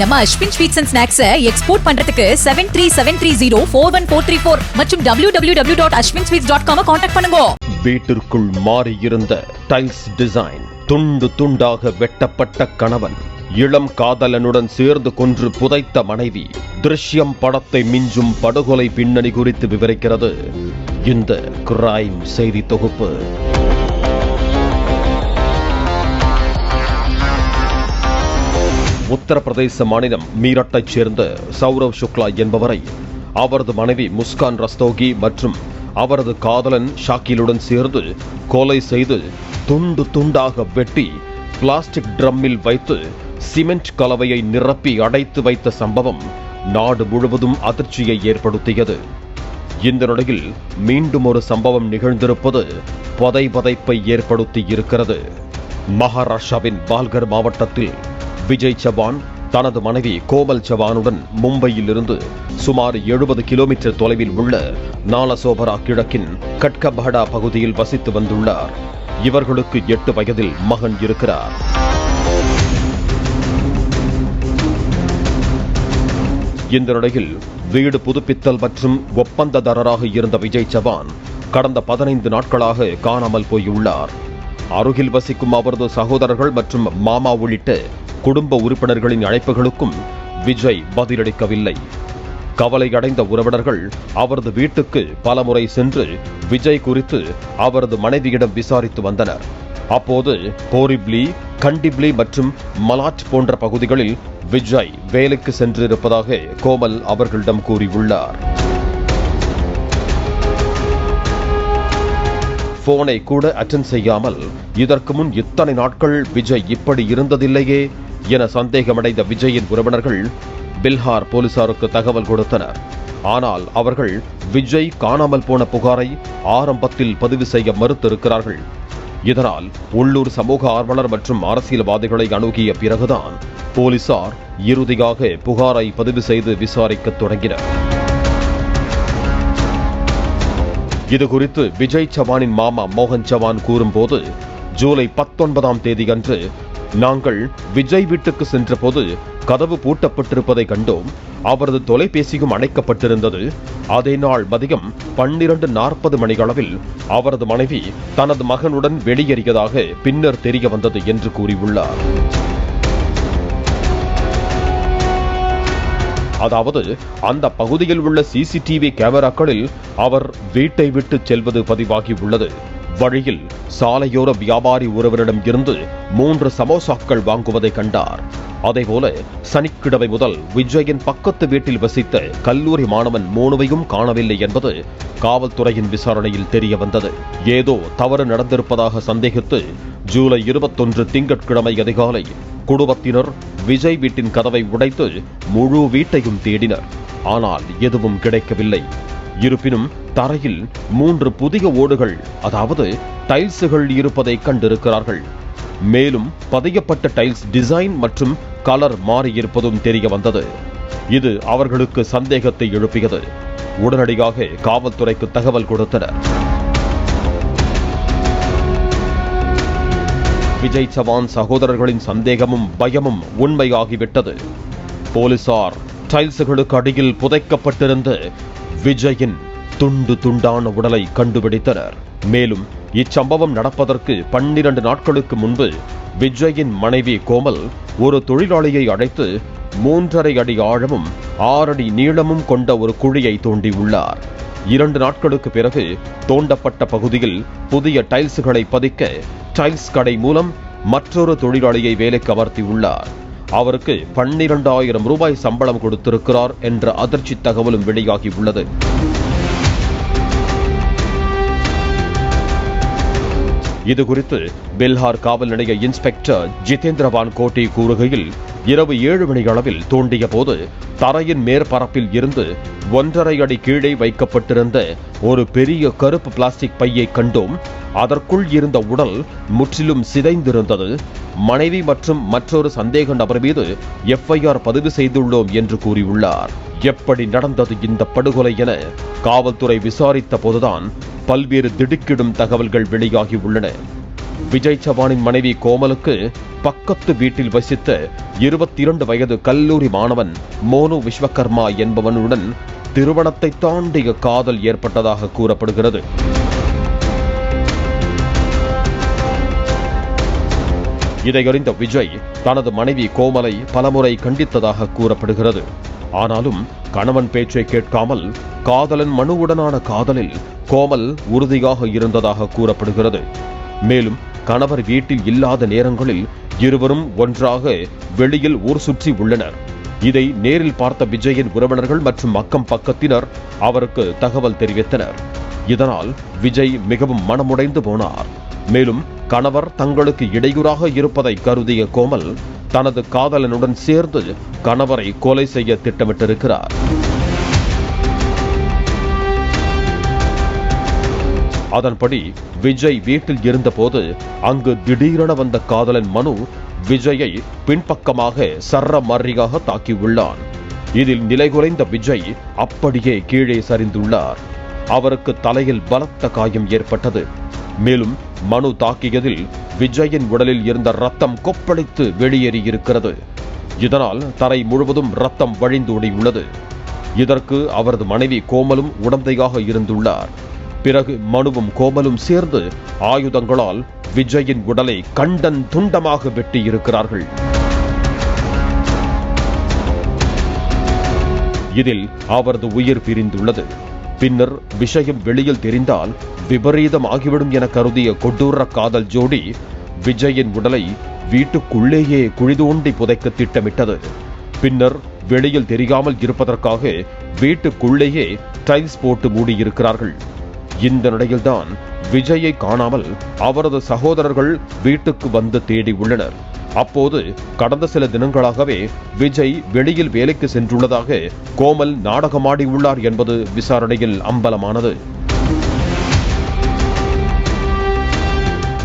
நம்ம Ashwin sweets and ஸ்நாக்ஸை export பண்றதுக்கு seven three seven three zero four one four three four மற்றும் W W W dot Ashwin sweets dot com contact பண்ணுங்க. வீட்டிற்குள் மாறியிருந்த tiles design துண்டு துண்டாக வெட்டப்பட்ட கணவன் இளம் காதலனுடன் சேர்ந்து கொன்று புதைத்த மனைவி திருஷ்யம் படத்தை மிஞ்சும் படுகொலை பின்னணி குறித்து விவரிக்கிறது. இந்த கிரைம் செய்தி தொகுப்பு. உத்தரப்பிரதேச மாநிலம் மீரட்டைச் சேர்ந்த சௌரவ் சுக்லா என்பவரை அவரது மனைவி முஸ்கான் ரஸ்தோகி மற்றும் அவரது காதலன் ஷாக்கிலுடன் சேர்ந்து கொலை செய்து துண்டு துண்டாக வெட்டி பிளாஸ்டிக் ட்ரம்மில் வைத்து சிமெண்ட் கலவையை நிரப்பி அடைத்து வைத்த சம்பவம் நாடு முழுவதும் அதிர்ச்சியை ஏற்படுத்தியது. இந்த நிலையில் மீண்டும் ஒரு சம்பவம் நிகழ்ந்திருப்பது பதை பதைப்பை ஏற்படுத்தி இருக்கிறது. மகாராஷ்டிராவின் பால்கர் மாவட்டத்தில் விஜய் சவான் தனது மனைவி கோமல் சவானுடன் மும்பையிலிருந்து சுமார் எழுபது கிலோமீட்டர் தொலைவில் உள்ள நாலசோபரா கிழக்கின் கட்கபஹடா பகுதியில் வசித்து வந்துள்ளார். இவர்களுக்கு எட்டு வயதில் மகன் இருக்கிறார். இந்த நிலையில் வீடு புதுப்பித்தல் மற்றும் ஒப்பந்ததாரராக இருந்த விஜய் சவான் கடந்த பதினைந்து நாட்களாக காணாமல் போயுள்ளார். அருகில் வசிக்கும் அவரது சகோதரர்கள் மற்றும் மாமா உள்ளிட்ட குடும்ப உறுப்பினர்களின் அழைப்புகளுக்கும் விஜய் பதிலளிக்கவில்லை. கவலை அடைந்த உறவினர்கள் அவரது வீட்டுக்கு பலமுறை சென்று விஜய் குறித்து அவரது மனைவியிடம் விசாரித்து வந்தனர். அப்போது போரிப்லி கண்டிப்லி மற்றும் மலாட் போன்ற பகுதிகளில் விஜய் வேலைக்கு சென்றிருப்பதாக கோமல் அவர்களிடம் கூறியுள்ளார். போனை கூட அட்டன் செய்யாமல் இதற்கு முன் இத்தனை நாட்கள் விஜய் இப்படி இருந்ததில்லையே என சந்தேகமடைந்த விஜயின் உறவினர்கள் பில்ஹார் போலீசாருக்கு தகவல் கொடுத்தனர். ஆனால் அவர்கள் விஜய் காணாமல் போன புகாரை ஆரம்பத்தில் பதிவு செய்ய மறுத்திருக்கிறார்கள். இதனால் உள்ளூர் சமூக ஆர்வலர் மற்றும் அரசியல்வாதிகளை அணுகிய பிறகுதான் போலீசார் இறுதியாக புகாரை பதிவு செய்து விசாரிக்க தொடங்கினர். இது குறித்து விஜய் சவானின் மாமா மோகன் சவான் கூறும்போது ஜூலை பத்தொன்பதாம் தேதியன்று நாங்கள் விஜய் வீட்டுக்கு சென்றபோது கதவு பூட்டப்பட்டிருப்பதை கண்டோம். அவரது தொலைபேசியும் அணைக்கப்பட்டிருந்தது. அதே நாள் மதியம் பன்னிரண்டு நாற்பது மணியளவில் அவரது மனைவி தனது மகனுடன் வெளியேறியதாக பின்னர் தெரிய வந்தது என்று கூறியுள்ளார். அதாவது அந்த பகுதியில் உள்ள சிசிடிவி கேமராக்களில் அவர் வீட்டை விட்டு செல்வது பதிவாகி உள்ளது. வழியில் சாலையோர வியாபாரி ஒருவரிடம் இருந்து மூன்று சமோசாக்கள் வாங்குவதை கண்டார். அதேபோல சனிக்கிழமை முதல் விஜயின் பக்கத்து வீட்டில் வசித்த கல்லூரி மாணவன் மோனுவையும் காணவில்லை என்பது காவல்துறையின் விசாரணையில் தெரிய வந்தது. ஏதோ தவறு நடந்திருப்பதாக சந்தேகித்து ஜூலை இருபத்தொன்று திங்கட்கிழமை அதிகாலை குடும்பத்தினர் விஜய் வீட்டின் கதவை உடைத்து முழு வீட்டையும் தேடினர். ஆனால் எதுவும் கிடைக்கவில்லை. இருப்பினும் தரையில் மூன்று புதிய ஓடுகள் அதாவது டைல்ஸுகள் இருப்பதை கண்டிருக்கிறார்கள். மேலும் பதியப்பட்ட டைல்ஸ் டிசைன் மற்றும் கலர் மாறியிருப்பதும் தெரிய வந்தது. இது அவர்களுக்கு சந்தேகத்தை எழுப்பியது. உடனடியாக காவல்துறைக்கு தகவல் கொடுத்தனர். விஜய் சவான் சகோதரர்களின் சந்தேகமும் பயமும் உண்மையாகிவிட்டது. போலீசார் டைல்ஸுகளுக்கு அடியில் புதைக்கப்பட்டிருந்த விஜயின் துண்டு துண்டான உடலை கண்டுபிடித்தனர். மேலும் இச்சம்பவம் நடப்பதற்கு பன்னிரண்டு நாட்களுக்கு முன்பு விஜயின் மனைவி கோமல் ஒரு தொழிலாளியை அழைத்து மூன்றரை அடி ஆழமும் ஆறடி நீளமும் கொண்ட ஒரு குழியை தோண்டியுள்ளார். இரண்டு நாட்களுக்கு பிறகு தோண்டப்பட்ட பகுதியில் புதிய டைல்ஸுகளை பதிக்க டைல்ஸ் கடை மூலம் மற்றொரு தொழிலாளியை வேலைக்கு அமர்த்தியுள்ளார். அவருக்கு பன்னிரண்டாயிரம் ரூபாய் சம்பளம் கொடுத்திருக்கிறார் என்ற அதிர்ச்சி தகவலும் வெளியாகியுள்ளது இதுகுறித்து பில்ஹார் பெல்ஹார் காவல் நிலைய இன்ஸ்பெக்டர் ஜிதேந்திரவான் கோட்டி கூறுகையில் இரவு ஏழு மணி அளவில் தோண்டிய போது தரையின் மேற்பரப்பில் இருந்து ஒன்றரை அடி கீழே வைக்கப்பட்டிருந்த ஒரு பெரிய கருப்பு பிளாஸ்டிக் பையை கண்டோம் அதற்குள் இருந்த உடல் முற்றிலும் சிதைந்திருந்தது. மனைவி மற்றும் மற்றொரு சந்தேக நபர் மீது எஃப்ஐஆர் பதிவு செய்துள்ளோம் என்று கூறியுள்ளார். எப்படி நடந்தது இந்த படுகொலை என காவல்துறை விசாரித்த போதுதான் பல்வேறு திடுக்கிடும் தகவல்கள் வெளியாகி உள்ளன. விஜய் சவானின் மனைவி கோமலுக்கு பக்கத்து வீட்டில் வசித்த இருபத்தி இரண்டு வயது கல்லூரி மாணவன் மோனு விஸ்வகர்மா என்பவனுடன் திருமணத்தை தாண்டிய காதல் ஏற்பட்டதாக கூறப்படுகிறது. இதையறிந்த விஜய் தனது மனைவி கோமலை பலமுறை கண்டித்ததாக கூறப்படுகிறது. ஆனாலும் கணவன் பேச்சை கேட்காமல் காதலன் மனுவுடனான காதலில் கோமல் உறுதியாக இருந்ததாக கூறப்படுகிறது. மேலும் கணவர் வீட்டில் இல்லாத நேரங்களில் இருவரும் ஒன்றாக வெளியில் ஊர் சுற்றி உள்ளனர். இதை நேரில் பார்த்த விஜயின் உறவினர்கள் மற்றும் அக்கம் பக்கத்தினர் அவருக்கு தகவல் தெரிவித்தனர். இதனால் விஜய் மிகவும் மனமுடைந்து போனார். மேலும் கணவர் தங்களுக்கு இடையூறாக இருப்பதை கருதிய கோமல் தனது காதலனுடன் சேர்ந்து கணவரை கொலை செய்ய திட்டமிட்டிருக்கிறார். அதன்படி விஜய் வீட்டில் இருந்தபோது அங்கு திடீரென வந்த காதலன் மனு விஜயை பின்பக்கமாக சர்ர மர்ரியாக தாக்கியுள்ளான். இதில் நிலைகுலைந்த விஜய் அப்படியே கீழே சரிந்துள்ளார். அவருக்கு தலையில் பலத்த காயம் ஏற்பட்டது. மேலும் மனு தாக்கியதில் விஜயின் உடலில் இருந்த ரத்தம் கொப்பளித்து வெளியேறியிருக்கிறது. இதனால் தரை முழுவதும் ரத்தம் வழிந்தோடியுள்ளது. இதற்கு அவரது மனைவி கோமலும் உடந்தையாக இருந்துள்ளார். பிறகு மனுவும் கோமலும் சேர்ந்து ஆயுதங்களால் விஜயின் உடலை கண்டன் துண்டமாக வெட்டியிருக்கிறார்கள். இதில் அவரது உயிர் பிரிந்துள்ளது. பின்னர் விஷயம் வெளியில் தெரிந்தால் விபரீதம் ஆகிவிடும் என கருதிய கொடூர காதல் ஜோடி விஜயின் உடலை வீட்டுக்குள்ளேயே குழி தோண்டி புதைக்க திட்டமிட்டது. பின்னர் வெளியில் தெரியாமல் இருப்பதற்காக வீட்டுக்குள்ளேயே டைல்ஸ் போட்டு மூடியிருக்கிறார்கள். இந்த நிலையில்தான் விஜயை காணாமல் அவரது சகோதரர்கள் வீட்டுக்கு வந்து தேடி உள்ளனர். அப்போது கடந்த சில தினங்களாகவே விஜய் வெளியில் வேலைக்கு சென்றுள்ளதாக கோமல் நாடகமாடி உள்ளார் என்பது விசாரணையில் அம்பலமானது.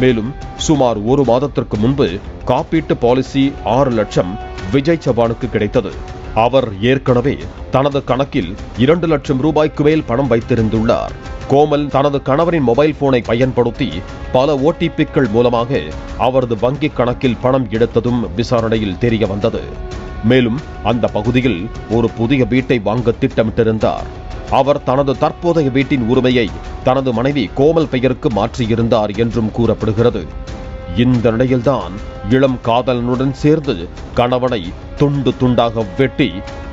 மேலும் சுமார் ஒரு மாதத்திற்கு முன்பு காப்பீட்டு பாலிசி ஆறு லட்சம் விஜய் சவானுக்கு கிடைத்தது. அவர் ஏற்கனவே தனது கணக்கில் இரண்டு லட்சம் ரூபாய்க்கு மேல் பணம் வைத்திருந்துள்ளார். கோமல் தனது கணவரின் மொபைல் போனை பயன்படுத்தி பல ஓடிபிக்கள் மூலமாக அவரது வங்கி கணக்கில் பணம் எடுத்ததும் விசாரணையில் தெரிய வந்தது. மேலும் அந்த பகுதியில் ஒரு புதிய வீட்டை வாங்க திட்டமிட்டிருந்தார். அவர் தனது தற்போதைய வீட்டின் உரிமையை தனது மனைவி கோமல் பெயருக்கு மாற்றியிருந்தார் என்றும் கூறப்படுகிறது. இந்த நிலையில்தான் இளம் காதலனுடன் சேர்ந்து கணவனை துண்டு துண்டாக வெட்டி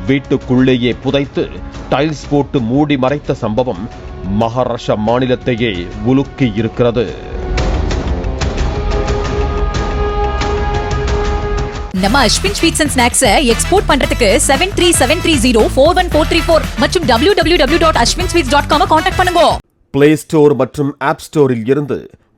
வீட்டுக்குள்ளேயே புதைத்து டைல்ஸ் போட்டு மூடி மறைத்த சம்பவம் மகாராஷ்டிரா மாநிலத்தையே உலுக்கி இருக்கிறது. நம்ம அஸ்வின் ஸ்வீட்ஸ் அண்ட் ஸ்நாக்ஸை எக்ஸ்போர்ட் பண்றதுக்கு seven three seven three zero four one four three four மற்றும் W W W dot Ashwin sweets dot com contact பண்ணுங்க. பிளே ஸ்டோர் மற்றும் ஆப் ஸ்டோரில் இருந்து